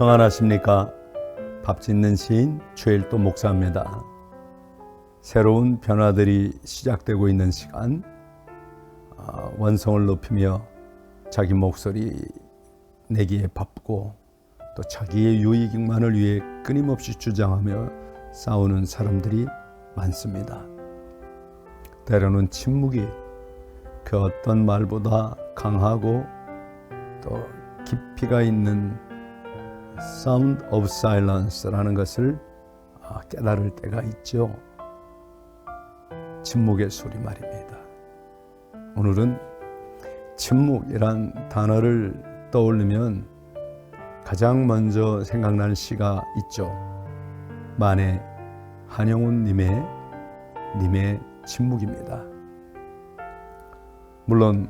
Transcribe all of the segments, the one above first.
평안하십니까? 밥 짓는 시인 최일도 목사입니다. 새로운 변화들이 시작되고 있는 시간, 아, 원성을 높이며 자기 목소리 내기에 바쁘고 또 자기의 유익만을 위해 끊임없이 주장하며 싸우는 사람들이 많습니다. 때로는 침묵이 그 어떤 말보다 강하고 또 깊이가 있는 Sound of Silence라는 것을 아, 깨달을 때가 있죠. 침묵의 소리 말입니다. 오늘은 침묵이란 단어를 떠올리면 가장 먼저 생각나는 시가 있죠. 만해 한영훈 님의 님의 침묵입니다. 물론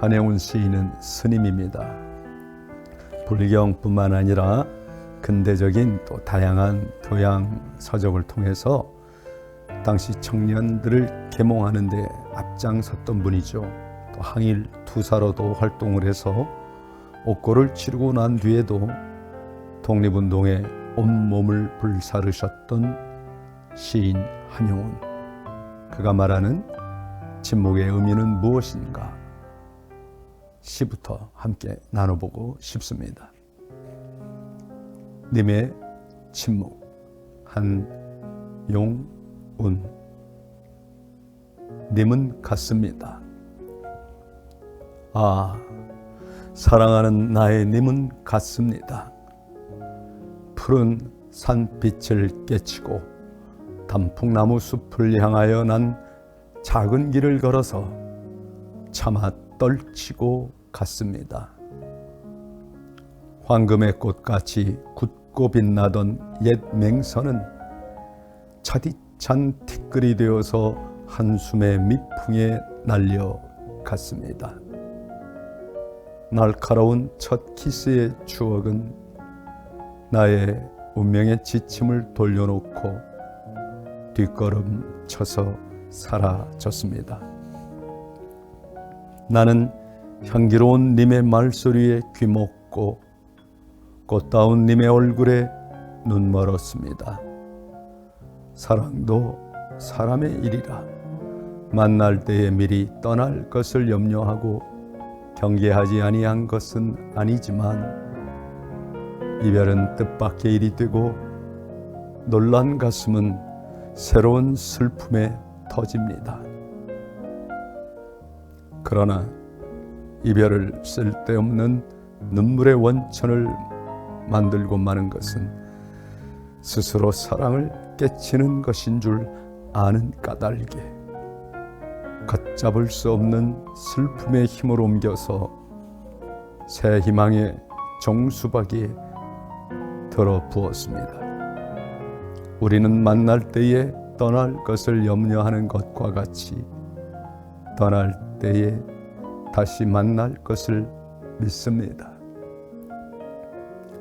한영훈 시인은 스님입니다. 불경뿐만 아니라 근대적인 또 다양한 교양 서적을 통해서 당시 청년들을 계몽하는 데 앞장섰던 분이죠. 또 항일 투사로도 활동을 해서 옥고를 치르고 난 뒤에도 독립운동에 온몸을 불사르셨던 시인 한영훈. 그가 말하는 침묵의 의미는 무엇인가? 시부터 함께 나눠보고 싶습니다. 님의 침묵 한용운 님은 같습니다. 아 사랑하는 나의 님은 같습니다. 푸른 산빛을 깨치고 단풍나무 숲을 향하여 난 작은 길을 걸어서 차마 떨치고 갔습니다. 황금의 꽃같이 굳고 빛나던 옛 맹선은 차디찬 티끌이 되어서 한숨의 미풍에 날려갔습니다. 날카로운 첫 키스의 추억은 나의 운명의 지침을 돌려놓고 뒷걸음 쳐서 사라졌습니다. 나는 향기로운 님의 말소리에 귀먹고 꽃다운 님의 얼굴에 눈 멀었습니다. 사랑도 사람의 일이라 만날 때에 미리 떠날 것을 염려하고 경계하지 아니한 것은 아니지만 이별은 뜻밖의 일이 되고 놀란 가슴은 새로운 슬픔에 터집니다. 그러나 이별을 쓸데없는 눈물의 원천을 만들고 마는 것은 스스로 사랑을 깨치는 것인 줄 아는 까닭에 걷잡을 수 없는 슬픔의 힘을 옮겨서 새 희망의 정수박이 들어 부었습니다. 우리는 만날 때에 떠날 것을 염려하는 것과 같이 떠날 때에 다시 만날 것을 믿습니다.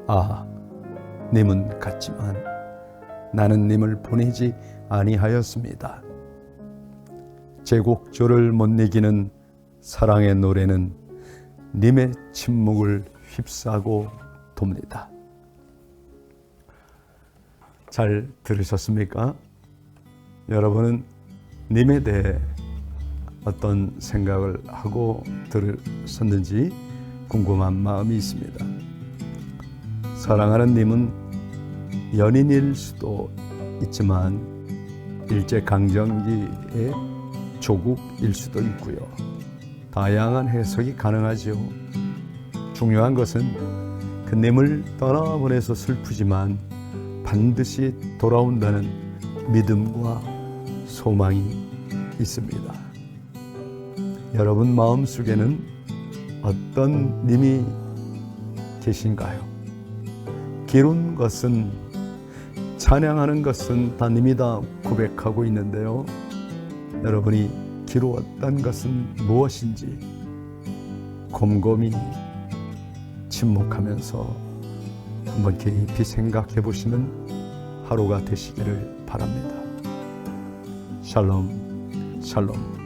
아, 님은 같지만 나는 님을 보내지 아니하였습니다. 제곡조를 못 이기는 사랑의 노래는 님의 침묵을 휩싸고 돕니다. 잘 들으셨습니까? 여러분은 님에 대해 어떤 생각을 하고 들으셨는지 궁금한 마음이 있습니다. 사랑하는 님은 연인일 수도 있지만 일제 강점기의 조국일 수도 있고요. 다양한 해석이 가능하죠. 중요한 것은 그 님을 떠나보내서 슬프지만 반드시 돌아온다는 믿음과 소망이 있습니다. 여러분 마음속에는 어떤 님이 계신가요? 기룬 것은 찬양하는 것은 다 님이 다 고백하고 있는데요. 여러분이 기루었던 것은 무엇인지 곰곰이 침묵하면서 한번 깊이 생각해 보시는 하루가 되시기를 바랍니다. 샬롬, 샬롬.